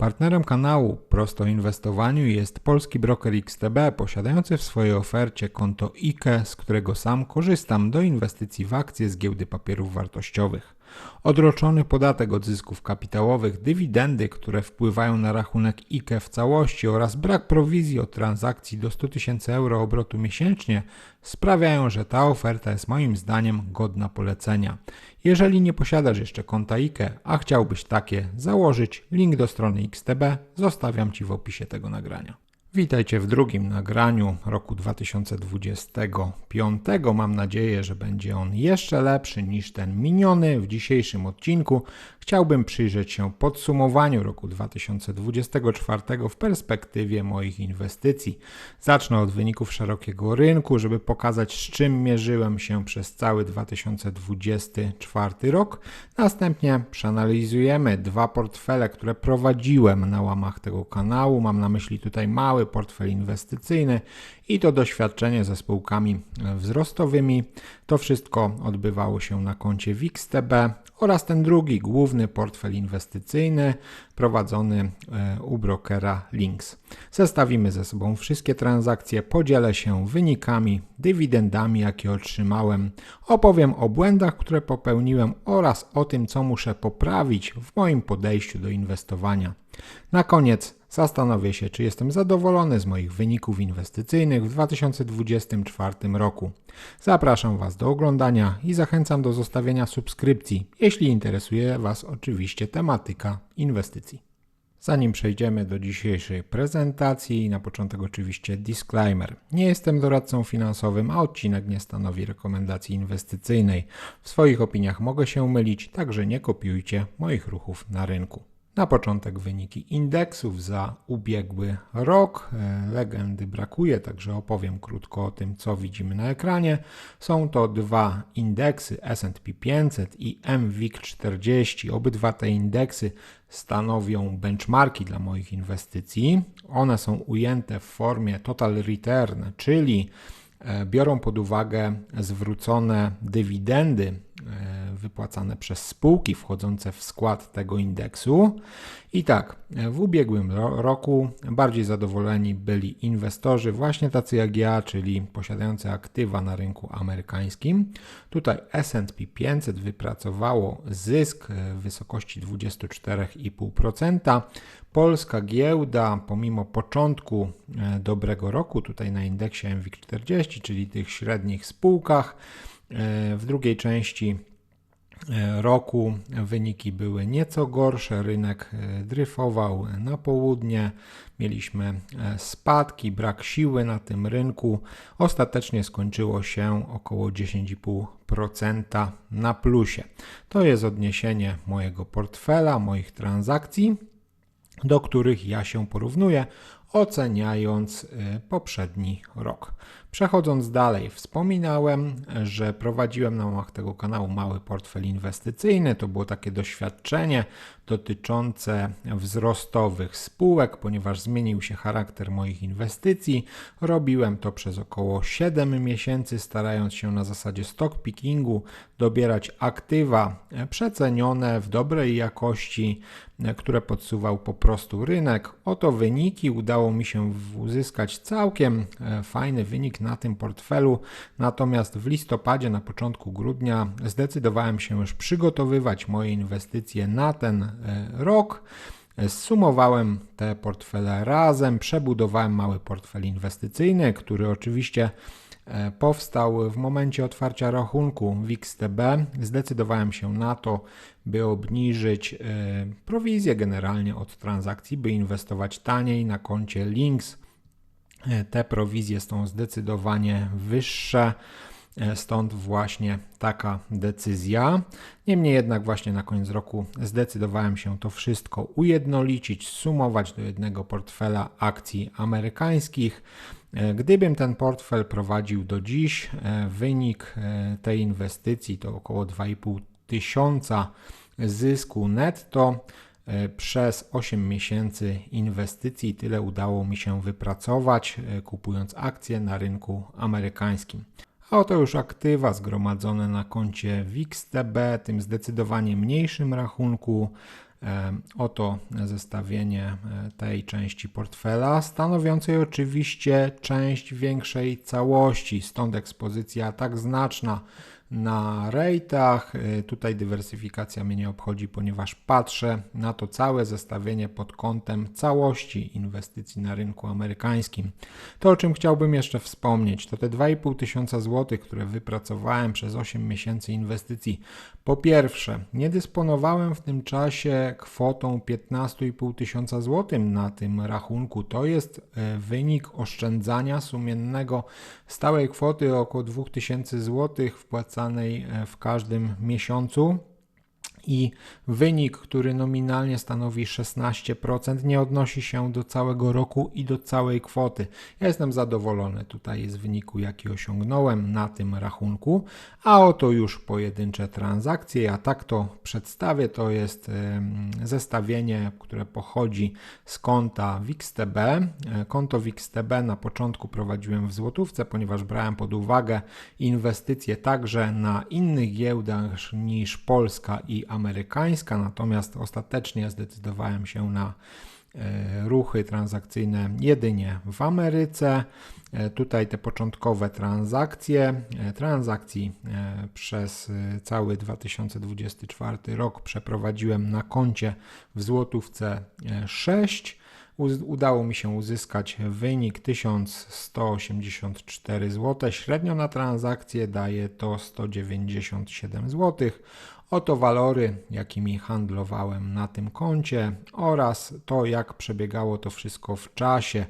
Partnerem kanału Prosto Inwestowaniu jest polski broker XTB posiadający w swojej ofercie konto IKE, z którego sam korzystam do inwestycji w akcje z giełdy papierów wartościowych. Odroczony podatek od zysków kapitałowych, dywidendy, które wpływają na rachunek IKE w całości oraz brak prowizji od transakcji do 100 tysięcy euro obrotu miesięcznie sprawiają, że ta oferta jest moim zdaniem godna polecenia. Jeżeli nie posiadasz jeszcze konta IKE, a chciałbyś takie założyć, link do strony XTB zostawiam Ci w opisie tego nagrania. Witajcie w drugim nagraniu roku 2025. Mam nadzieję, że będzie on jeszcze lepszy niż ten miniony. W dzisiejszym odcinku chciałbym przyjrzeć się podsumowaniu roku 2024 w perspektywie moich inwestycji. Zacznę od wyników szerokiego rynku, żeby pokazać, z czym mierzyłem się przez cały 2024 rok. Następnie przeanalizujemy dwa portfele, które prowadziłem na łamach tego kanału. Mam na myśli tutaj mały portfel inwestycyjny i to doświadczenie ze spółkami wzrostowymi. To wszystko odbywało się na koncie WIXTB oraz ten drugi główny portfel inwestycyjny prowadzony e, u brokera Links. Zestawimy ze sobą wszystkie transakcje, podzielę się wynikami, dywidendami, jakie otrzymałem, opowiem o błędach, które popełniłem oraz o tym, co muszę poprawić w moim podejściu do inwestowania. Na koniec zastanowię się, czy jestem zadowolony z moich wyników inwestycyjnych w 2024 roku. Zapraszam Was do oglądania i zachęcam do zostawienia subskrypcji, jeśli interesuje Was oczywiście tematyka inwestycji. Zanim przejdziemy do dzisiejszej prezentacji, na początek oczywiście disclaimer. Nie jestem doradcą finansowym, a odcinek nie stanowi rekomendacji inwestycyjnej. W swoich opiniach mogę się mylić, także nie kopiujcie moich ruchów na rynku. Na początek wyniki indeksów za ubiegły rok. E, legendy brakuje, także opowiem krótko o tym, co widzimy na ekranie. Są to dwa indeksy SP 500 i MWIG 40. Obydwa te indeksy stanowią benchmarki dla moich inwestycji. One są ujęte w formie total return, czyli e, biorą pod uwagę zwrócone dywidendy wypłacane przez spółki wchodzące w skład tego indeksu. I tak, w ubiegłym roku bardziej zadowoleni byli inwestorzy, właśnie tacy jak ja, czyli posiadający aktywa na rynku amerykańskim. Tutaj SP 500 wypracowało zysk w wysokości 24,5%. Polska giełda, pomimo początku e, dobrego roku, tutaj na indeksie MWIG40, czyli tych średnich spółkach, e, w drugiej części E, roku wyniki były nieco gorsze, rynek e, dryfował na południe, mieliśmy e, spadki, brak siły na tym rynku. Ostatecznie skończyło się około 10,5% na plusie. To jest odniesienie mojego portfela, moich transakcji, do których ja się porównuję, oceniając poprzedni rok. Przechodząc dalej, wspominałem, że prowadziłem na łamach tego kanału mały portfel inwestycyjny. To było takie doświadczenie dotyczące wzrostowych spółek, ponieważ zmienił się charakter moich inwestycji. Robiłem to przez około 7 miesięcy, starając się na zasadzie stock pickingu dobierać aktywa przecenione w dobrej jakości, które podsuwał po prostu rynek. Oto wyniki. Udało mi się uzyskać całkiem fajny wynik na tym portfelu, natomiast w listopadzie, na początku grudnia zdecydowałem się już przygotowywać moje inwestycje na ten e, rok. Zsumowałem te portfele razem, przebudowałem mały portfel inwestycyjny, który oczywiście e, powstał w momencie otwarcia rachunku w XTB. Zdecydowałem się na to, by obniżyć e, prowizję generalnie od transakcji, by inwestować taniej na koncie Links te prowizje są zdecydowanie wyższe. E, stąd właśnie taka decyzja. Niemniej jednak, właśnie na koniec roku zdecydowałem się to wszystko ujednolicić, sumować do jednego portfela akcji amerykańskich. E, gdybym ten portfel prowadził do dziś, wynik tej inwestycji to około 2,5 tysiąca zysku netto. E, przez 8 miesięcy inwestycji tyle udało mi się wypracować, e, kupując akcje na rynku amerykańskim. A oto już aktywa zgromadzone na koncie WIXTB, tym zdecydowanie mniejszym rachunku. Oto zestawienie tej części portfela, stanowiącej oczywiście część większej całości, stąd ekspozycja tak znaczna na rejtach. Y, tutaj dywersyfikacja mnie nie obchodzi, ponieważ patrzę na to całe zestawienie pod kątem całości inwestycji na rynku amerykańskim. To, o czym chciałbym jeszcze wspomnieć, to te 2,5 tysiąca złotych, które wypracowałem przez 8 miesięcy inwestycji. Po pierwsze, nie dysponowałem w tym czasie kwotą 15,5 tysiąca złotych na tym rachunku. To jest y, wynik oszczędzania sumiennego stałej kwoty około 2000 złotych wpłacanej E, w każdym miesiącu i wynik, który nominalnie stanowi 16%, nie odnosi się do całego roku i do całej kwoty. Ja jestem zadowolony tutaj z wyniku, jaki osiągnąłem na tym rachunku, a oto już pojedyncze transakcje. Ja tak to przedstawię. To jest zestawienie, które pochodzi z konta WixTB. E, konto WixTB na początku prowadziłem w złotówce, ponieważ brałem pod uwagę inwestycje także na innych giełdach niż Polska i amerykańska, natomiast ostatecznie zdecydowałem się na e, ruchy transakcyjne jedynie w Ameryce. E, tutaj te początkowe transakcje, e, transakcji przez cały 2024 rok przeprowadziłem na koncie w złotówce 6. Udało mi się uzyskać wynik 1184 zł. Średnio na transakcję daje to 197 zł. Oto walory, jakimi handlowałem na tym koncie oraz to, jak przebiegało to wszystko w czasie.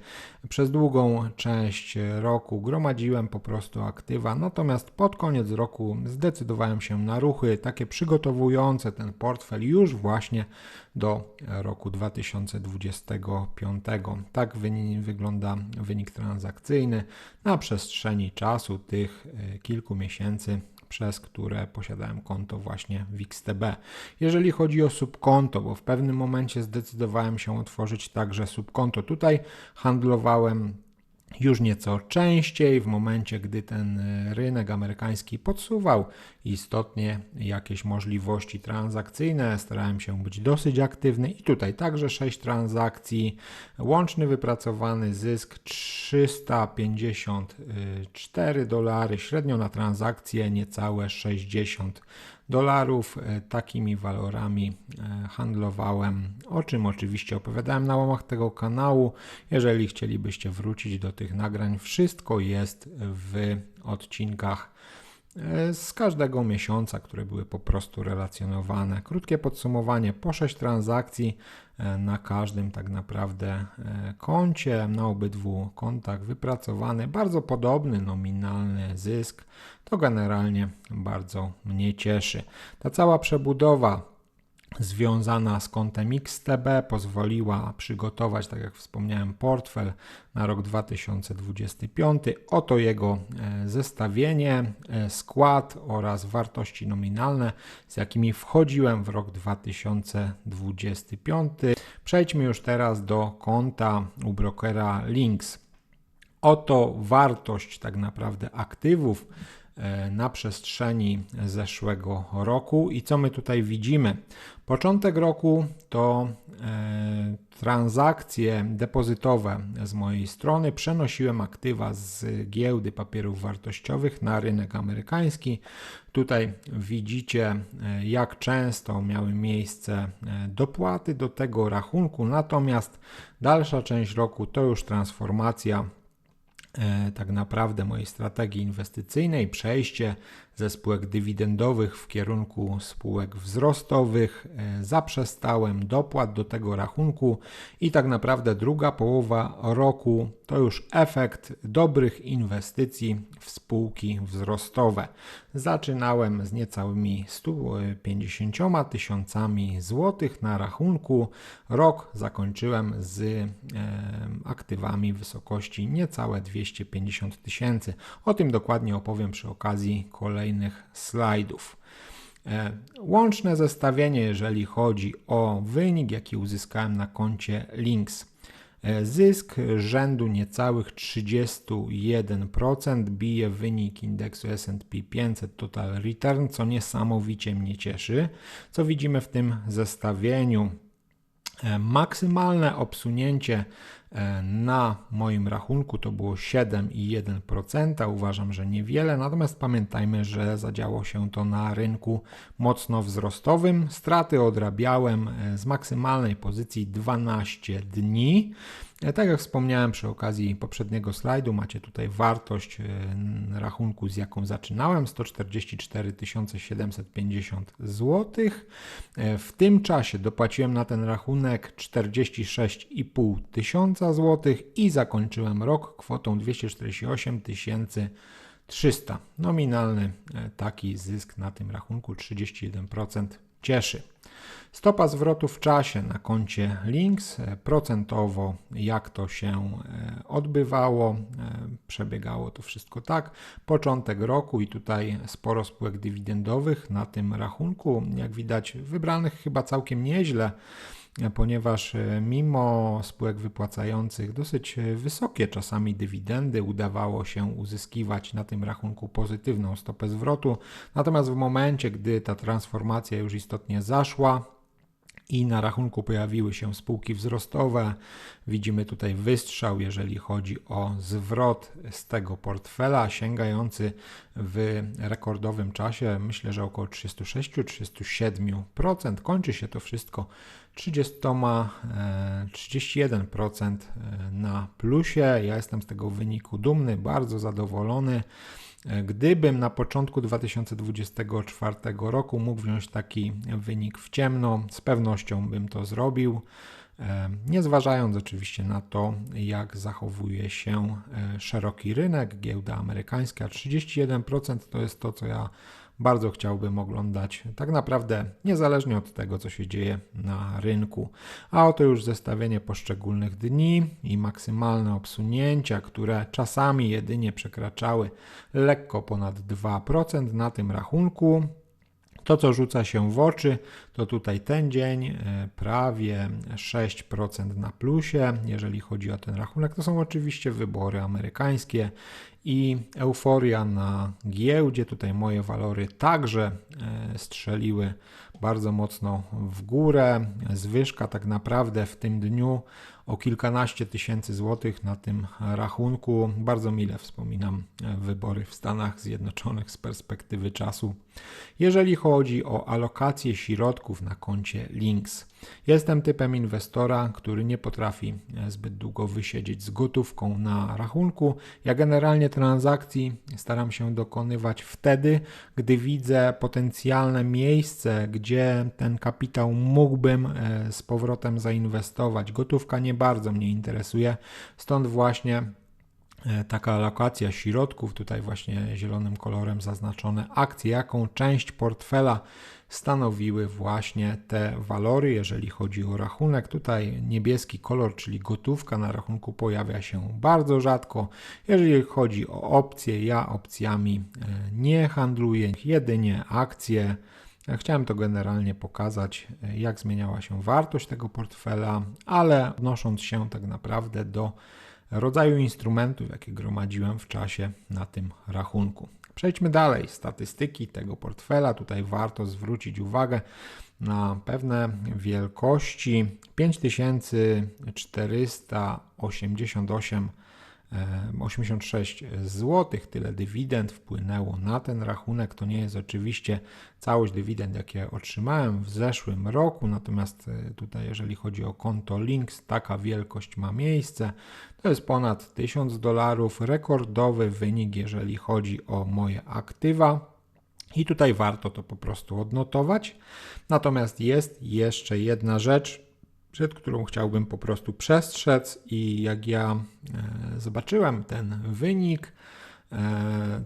Przez długą część roku gromadziłem po prostu aktywa, natomiast pod koniec roku zdecydowałem się na ruchy takie przygotowujące ten portfel już właśnie do roku 2025. Tak wygląda wynik transakcyjny na przestrzeni czasu tych e, kilku miesięcy przez które posiadałem konto właśnie w XTB. Jeżeli chodzi o subkonto, bo w pewnym momencie zdecydowałem się otworzyć także subkonto, tutaj handlowałem już nieco częściej, w momencie, gdy ten e, rynek amerykański podsuwał istotnie jakieś możliwości transakcyjne, starałem się być dosyć aktywny i tutaj także 6 transakcji, łączny wypracowany zysk 354 dolary, średnio na transakcję niecałe 60 dolarów. Takimi walorami e, handlowałem, o czym oczywiście opowiadałem na łamach tego kanału. Jeżeli chcielibyście wrócić do tych nagrań, wszystko jest w odcinkach z każdego miesiąca, które były po prostu relacjonowane. Krótkie podsumowanie po 6 transakcji na każdym tak naprawdę koncie, na obydwu kontach wypracowany bardzo podobny nominalny zysk to generalnie bardzo mnie cieszy. Ta cała przebudowa związana z kontem XTB pozwoliła przygotować, tak jak wspomniałem, portfel na rok 2025. Oto jego e, zestawienie, e, skład oraz wartości nominalne, z jakimi wchodziłem w rok 2025. Przejdźmy już teraz do konta u brokera Links. Oto wartość tak naprawdę aktywów na przestrzeni zeszłego roku. I co my tutaj widzimy? Początek roku to e, transakcje depozytowe z mojej strony. Przenosiłem aktywa z giełdy papierów wartościowych na rynek amerykański. Tutaj widzicie, e, jak często miały miejsce dopłaty do tego rachunku. Natomiast dalsza część roku to już transformacja E, tak naprawdę mojej strategii inwestycyjnej, przejście ze spółek dywidendowych w kierunku spółek wzrostowych. E, zaprzestałem dopłat do tego rachunku i tak naprawdę druga połowa roku to już efekt dobrych inwestycji w spółki wzrostowe. Zaczynałem z niecałymi 150 tysiącami złotych na rachunku. Rok zakończyłem z e, aktywami w wysokości niecałe 250 tysięcy. O tym dokładnie opowiem przy okazji kolejnych slajdów. E, łączne zestawienie, jeżeli chodzi o wynik, jaki uzyskałem na koncie Links. E, Zysk rzędu niecałych 31% bije wynik indeksu S&P 500 Total Return, co niesamowicie mnie cieszy. Co widzimy w tym zestawieniu? E, Maksymalne obsunięcie na moim rachunku to było 7,1%. Uważam, że niewiele, natomiast pamiętajmy, że zadziało się to na rynku mocno wzrostowym. Straty odrabiałem e, z maksymalnej pozycji 12 dni. Tak jak wspomniałem przy okazji poprzedniego slajdu, macie tutaj wartość rachunku, z jaką zaczynałem 144 750 zł. W tym czasie dopłaciłem na ten rachunek 46,5 tysiąca zł i zakończyłem rok kwotą 248 300. Nominalny taki zysk na tym rachunku 31% cieszy. Stopa zwrotu w czasie na koncie Links, e, procentowo jak to się e, odbywało, e, przebiegało to wszystko tak. Początek roku i tutaj sporo spółek dywidendowych na tym rachunku, jak widać wybranych chyba całkiem nieźle ponieważ mimo spółek wypłacających dosyć wysokie czasami dywidendy udawało się uzyskiwać na tym rachunku pozytywną stopę zwrotu. Natomiast w momencie, gdy ta transformacja już istotnie zaszła, i na rachunku pojawiły się spółki wzrostowe. Widzimy tutaj wystrzał, jeżeli chodzi o zwrot z tego portfela, sięgający w rekordowym czasie, myślę, że około 36-37%. Kończy się to wszystko 30, 31% e, na plusie. Ja jestem z tego wyniku dumny, bardzo zadowolony. Gdybym na początku 2024 roku mógł wziąć taki wynik w ciemno, z pewnością bym to zrobił. E, nie zważając oczywiście na to, jak zachowuje się e, szeroki rynek, giełda amerykańska 31% to jest to, co ja bardzo chciałbym oglądać, tak naprawdę niezależnie od tego, co się dzieje na rynku. A oto już zestawienie poszczególnych dni i maksymalne obsunięcia, które czasami jedynie przekraczały lekko ponad 2% na tym rachunku. To, co rzuca się w oczy, to tutaj ten dzień e, prawie 6% na plusie, jeżeli chodzi o ten rachunek. To są oczywiście wybory amerykańskie i euforia na giełdzie. Tutaj moje walory także e, strzeliły bardzo mocno w górę. Zwyżka tak naprawdę w tym dniu o kilkanaście tysięcy złotych na tym rachunku. Bardzo mile wspominam e, wybory w Stanach Zjednoczonych z perspektywy czasu. Jeżeli chodzi o alokację środków na koncie Links, jestem typem inwestora, który nie potrafi e, zbyt długo wysiedzieć z gotówką na rachunku. Ja generalnie transakcji staram się dokonywać wtedy, gdy widzę potencjalne miejsce, gdzie ten kapitał mógłbym e, z powrotem zainwestować. Gotówka nie bardzo mnie interesuje, stąd właśnie taka alokacja środków, tutaj właśnie zielonym kolorem zaznaczone akcje, jaką część portfela stanowiły właśnie te walory, jeżeli chodzi o rachunek. Tutaj niebieski kolor, czyli gotówka na rachunku pojawia się bardzo rzadko. Jeżeli chodzi o opcje, ja opcjami e, nie handluję, jedynie akcje. Chciałem to generalnie pokazać, e, jak zmieniała się wartość tego portfela, ale odnosząc się tak naprawdę do rodzaju instrumentów, jakie gromadziłem w czasie na tym rachunku. Przejdźmy dalej. Statystyki tego portfela. Tutaj warto zwrócić uwagę na pewne wielkości. 5488 86 zł. Tyle dywidend wpłynęło na ten rachunek. To nie jest oczywiście całość dywidend, jakie otrzymałem w zeszłym roku, natomiast e, tutaj, jeżeli chodzi o konto Links, taka wielkość ma miejsce. To jest ponad 1000 dolarów. Rekordowy wynik, jeżeli chodzi o moje aktywa. I tutaj warto to po prostu odnotować. Natomiast jest jeszcze jedna rzecz, przed którą chciałbym po prostu przestrzec i jak ja e, zobaczyłem ten wynik,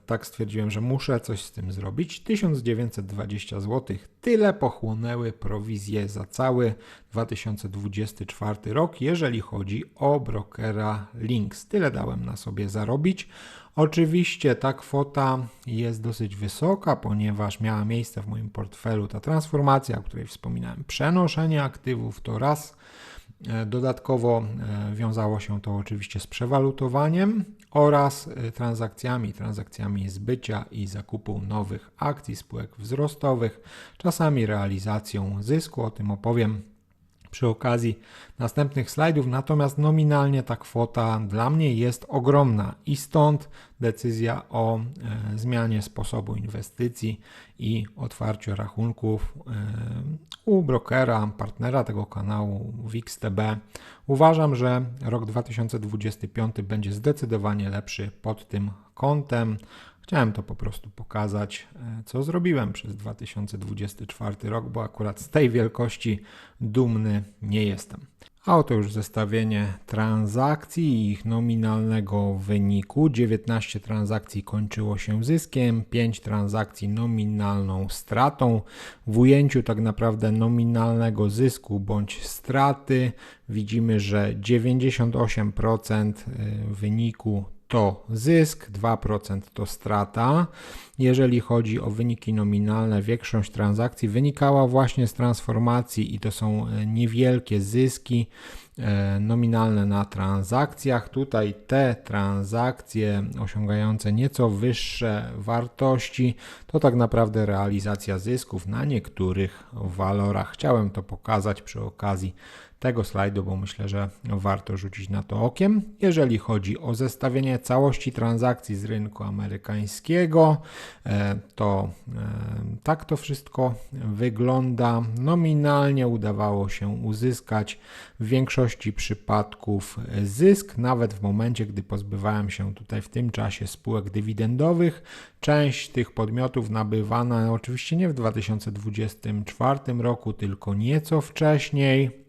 tak stwierdziłem, że muszę coś z tym zrobić. 1920 zł. Tyle pochłonęły prowizje za cały 2024 rok, jeżeli chodzi o brokera Links. Tyle dałem na sobie zarobić. Oczywiście ta kwota jest dosyć wysoka, ponieważ miała miejsce w moim portfelu ta transformacja, o której wspominałem. Przenoszenie aktywów to raz E, dodatkowo e, wiązało się to oczywiście z przewalutowaniem oraz e, transakcjami, transakcjami zbycia i zakupu nowych akcji spółek wzrostowych, czasami realizacją zysku. O tym opowiem przy okazji następnych slajdów, natomiast nominalnie ta kwota dla mnie jest ogromna i stąd decyzja o e, zmianie sposobu inwestycji i otwarciu rachunków e, u brokera, partnera tego kanału WixTB. Uważam, że rok 2025 będzie zdecydowanie lepszy pod tym kątem. Chciałem to po prostu pokazać, e, co zrobiłem przez 2024 rok, bo akurat z tej wielkości dumny nie jestem. A oto już zestawienie transakcji i ich nominalnego wyniku. 19 transakcji kończyło się zyskiem, 5 transakcji nominalną stratą. W ujęciu tak naprawdę nominalnego zysku bądź straty widzimy, że 98% e, wyniku to zysk, 2% to strata. Jeżeli chodzi o wyniki nominalne, większość transakcji wynikała właśnie z transformacji i to są e, niewielkie zyski e, nominalne na transakcjach. Tutaj te transakcje osiągające nieco wyższe wartości to tak naprawdę realizacja zysków na niektórych walorach. Chciałem to pokazać przy okazji tego slajdu, bo myślę, że warto rzucić na to okiem. Jeżeli chodzi o zestawienie całości transakcji z rynku amerykańskiego, e, to e, tak to wszystko wygląda. Nominalnie udawało się uzyskać w większości przypadków zysk, nawet w momencie, gdy pozbywałem się tutaj w tym czasie spółek dywidendowych. Część tych podmiotów nabywana oczywiście nie w 2024 roku, tylko nieco wcześniej.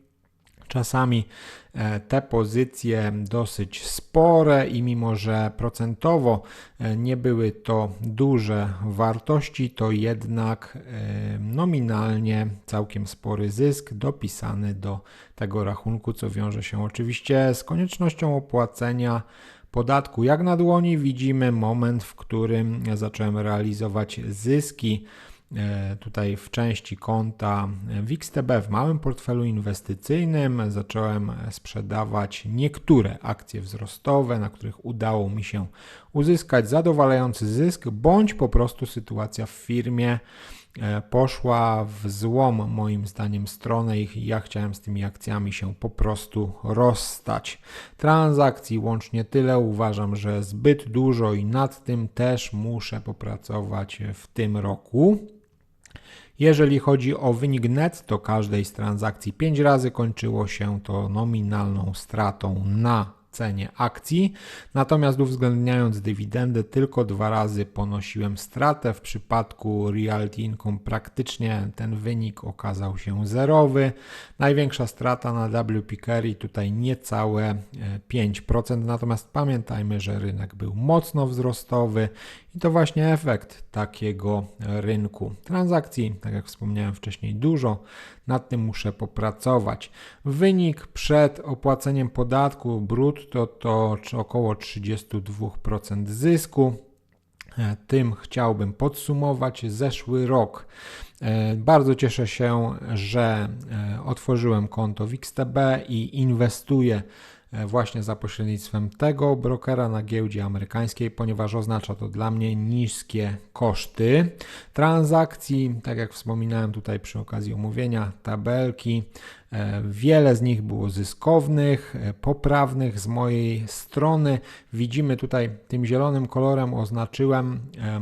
Czasami e, te pozycje dosyć spore i mimo, że procentowo e, nie były to duże wartości, to jednak e, nominalnie całkiem spory zysk dopisany do tego rachunku, co wiąże się oczywiście z koniecznością opłacenia podatku. Jak na dłoni widzimy moment, w którym zacząłem realizować zyski tutaj w części konta WixTB w małym portfelu inwestycyjnym zacząłem sprzedawać niektóre akcje wzrostowe, na których udało mi się uzyskać zadowalający zysk, bądź po prostu sytuacja w firmie e, poszła w złą moim zdaniem stronę i ja chciałem z tymi akcjami się po prostu rozstać. Transakcji łącznie tyle uważam, że zbyt dużo i nad tym też muszę popracować w tym roku. Jeżeli chodzi o wynik netto każdej z transakcji, 5 razy kończyło się to nominalną stratą na cenie akcji, natomiast uwzględniając dywidendę tylko dwa razy ponosiłem stratę. W przypadku Realty Income praktycznie ten wynik okazał się zerowy. Największa strata na WP Carry tutaj niecałe 5%, e, natomiast pamiętajmy, że rynek był mocno wzrostowy i to właśnie efekt takiego rynku transakcji, tak jak wspomniałem wcześniej, dużo. Nad tym muszę popracować. Wynik przed opłaceniem podatku brutto to około 32% zysku. E, tym chciałbym podsumować zeszły rok. E, bardzo cieszę się, że e, otworzyłem konto w XTB i inwestuję właśnie za pośrednictwem tego brokera na giełdzie amerykańskiej, ponieważ oznacza to dla mnie niskie koszty transakcji. Tak jak wspominałem tutaj przy okazji omówienia tabelki, E, wiele z nich było zyskownych, e, poprawnych z mojej strony. Widzimy tutaj tym zielonym kolorem oznaczyłem e,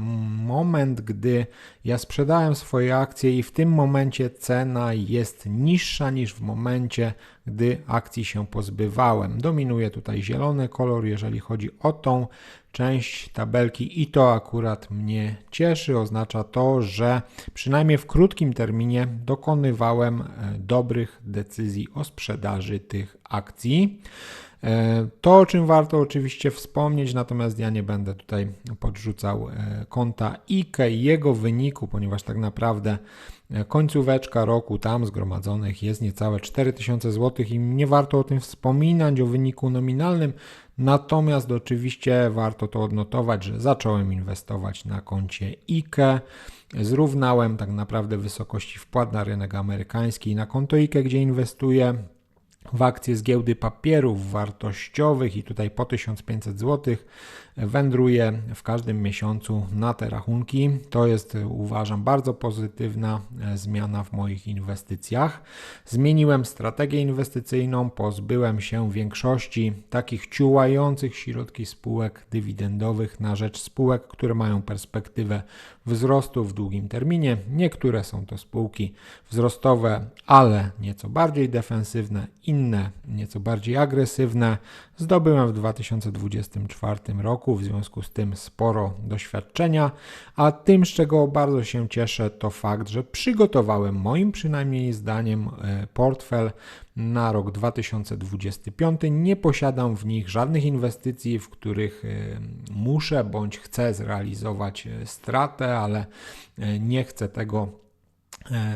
moment, gdy ja sprzedałem swoje akcje i w tym momencie cena jest niższa niż w momencie, gdy akcji się pozbywałem. Dominuje tutaj zielony kolor, jeżeli chodzi o tą część tabelki i to akurat mnie cieszy. Oznacza to, że przynajmniej w krótkim terminie dokonywałem e, dobrych decyzji o sprzedaży tych akcji. E, to, o czym warto oczywiście wspomnieć, natomiast ja nie będę tutaj podrzucał e, konta IKE i jego wyniku, ponieważ tak naprawdę końcóweczka roku tam zgromadzonych jest niecałe 4000 zł i nie warto o tym wspominać, o wyniku nominalnym, Natomiast oczywiście warto to odnotować, że zacząłem inwestować na koncie IKE. Zrównałem tak naprawdę wysokości wpłat na rynek amerykański na konto IKE, gdzie inwestuję w akcje z giełdy papierów wartościowych i tutaj po 1500 zł wędruje w każdym miesiącu na te rachunki. To jest uważam bardzo pozytywna e, zmiana w moich inwestycjach. Zmieniłem strategię inwestycyjną, pozbyłem się większości takich ciułających środki spółek dywidendowych na rzecz spółek, które mają perspektywę wzrostu w długim terminie. Niektóre są to spółki wzrostowe, ale nieco bardziej defensywne, inne nieco bardziej agresywne. Zdobyłem w 2024 roku, w związku z tym sporo doświadczenia, a tym, z czego bardzo się cieszę, to fakt, że przygotowałem moim przynajmniej zdaniem e, portfel na rok 2025. Nie posiadam w nich żadnych inwestycji, w których e, muszę bądź chcę zrealizować e, stratę, ale nie chcę tego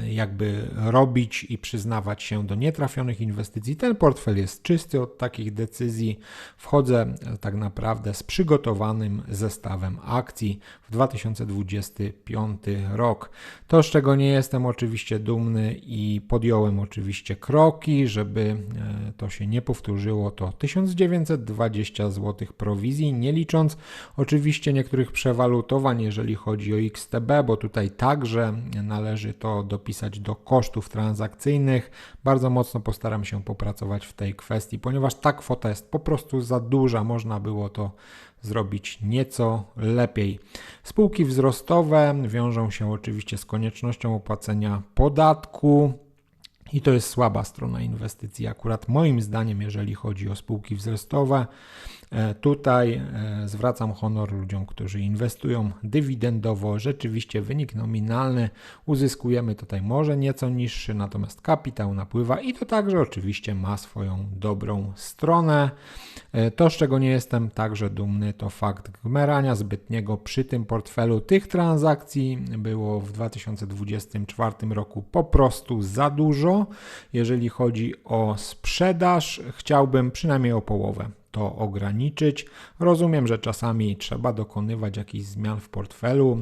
jakby robić i przyznawać się do nietrafionych inwestycji. Ten portfel jest czysty od takich decyzji. Wchodzę e, tak naprawdę z przygotowanym zestawem akcji w 2025 rok. To, z czego nie jestem oczywiście dumny i podjąłem oczywiście kroki, żeby e, to się nie powtórzyło, to 1920 zł prowizji, nie licząc oczywiście niektórych przewalutowań, jeżeli chodzi o XTB, bo tutaj także należy to dopisać do kosztów transakcyjnych. Bardzo mocno postaram się popracować w tej kwestii, ponieważ ta kwota jest po prostu za duża. Można było to zrobić nieco lepiej. Spółki wzrostowe wiążą się oczywiście z koniecznością opłacenia podatku. I to jest słaba strona inwestycji, akurat moim zdaniem, jeżeli chodzi o spółki wzrostowe. E, tutaj e, zwracam honor ludziom, którzy inwestują dywidendowo. Rzeczywiście wynik nominalny uzyskujemy tutaj może nieco niższy, natomiast kapitał napływa i to także oczywiście ma swoją dobrą stronę. E, to, z czego nie jestem także dumny, to fakt gmerania zbytniego przy tym portfelu. Tych transakcji było w 2024 roku po prostu za dużo. Jeżeli chodzi o sprzedaż, chciałbym przynajmniej o połowę to ograniczyć. Rozumiem, że czasami trzeba dokonywać jakichś zmian w portfelu,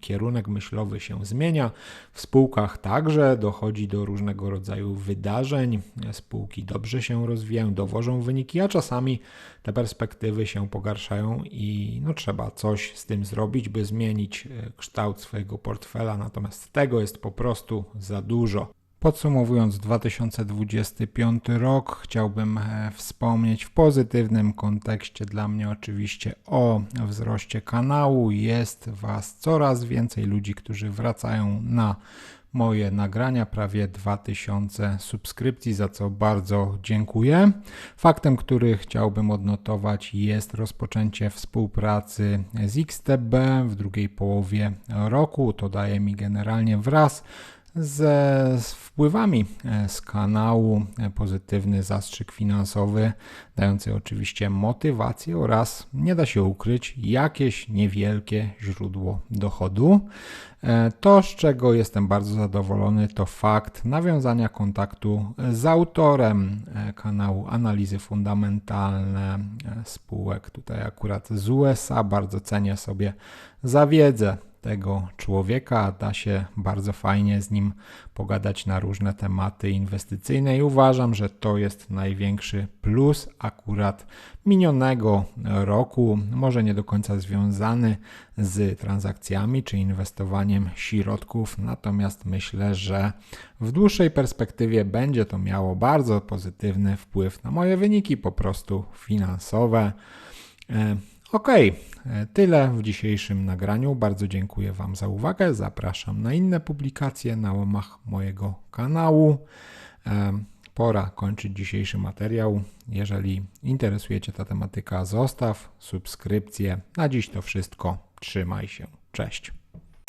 kierunek myślowy się zmienia. W spółkach także dochodzi do różnego rodzaju wydarzeń. Spółki dobrze się rozwijają, dowożą wyniki, a czasami te perspektywy się pogarszają i no, trzeba coś z tym zrobić, by zmienić e, kształt swojego portfela. Natomiast tego jest po prostu za dużo. Podsumowując 2025 rok, chciałbym e, wspomnieć w pozytywnym kontekście dla mnie oczywiście o wzroście kanału. Jest Was coraz więcej ludzi, którzy wracają na moje nagrania, prawie 2000 subskrypcji, za co bardzo dziękuję. Faktem, który chciałbym odnotować, jest rozpoczęcie współpracy z XTB w drugiej połowie roku. To daje mi generalnie wraz ze wpływami e, z kanału, e, pozytywny zastrzyk finansowy, dający oczywiście motywację oraz, nie da się ukryć, jakieś niewielkie źródło dochodu. E, to, z czego jestem bardzo zadowolony, to fakt nawiązania kontaktu z autorem kanału Analizy Fundamentalne spółek, tutaj akurat z USA. Bardzo cenię sobie za wiedzę tego człowieka. Da się bardzo fajnie z nim pogadać na różne tematy inwestycyjne i uważam, że to jest największy plus akurat minionego roku, może nie do końca związany z transakcjami czy inwestowaniem środków, natomiast myślę, że w dłuższej perspektywie będzie to miało bardzo pozytywny wpływ na moje wyniki po prostu finansowe. E, ok, tyle w dzisiejszym nagraniu. Bardzo dziękuję Wam za uwagę. Zapraszam na inne publikacje na łamach mojego kanału. Pora kończyć dzisiejszy materiał. Jeżeli interesuje Cię ta tematyka, zostaw subskrypcję. Na dziś to wszystko. Trzymaj się. Cześć.